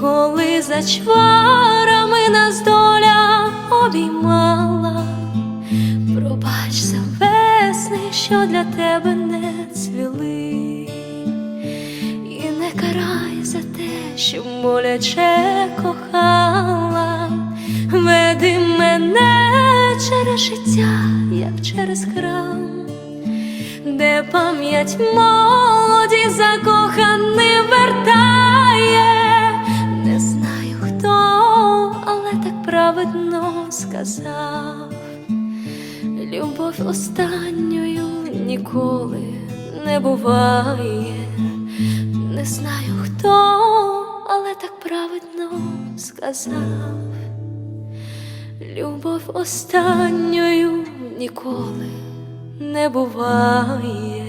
за чварами нас доля обіймала. Пробач за весни, що для тебе не цвіли, і не карай за те, що боляче кохала, веди мене через життя, як через храм, де пам'ять молоді праведно сказав. Любов останньою ніколи не буває. Не знаю хто, але так праведно сказав. Любов останньою ніколи не буває.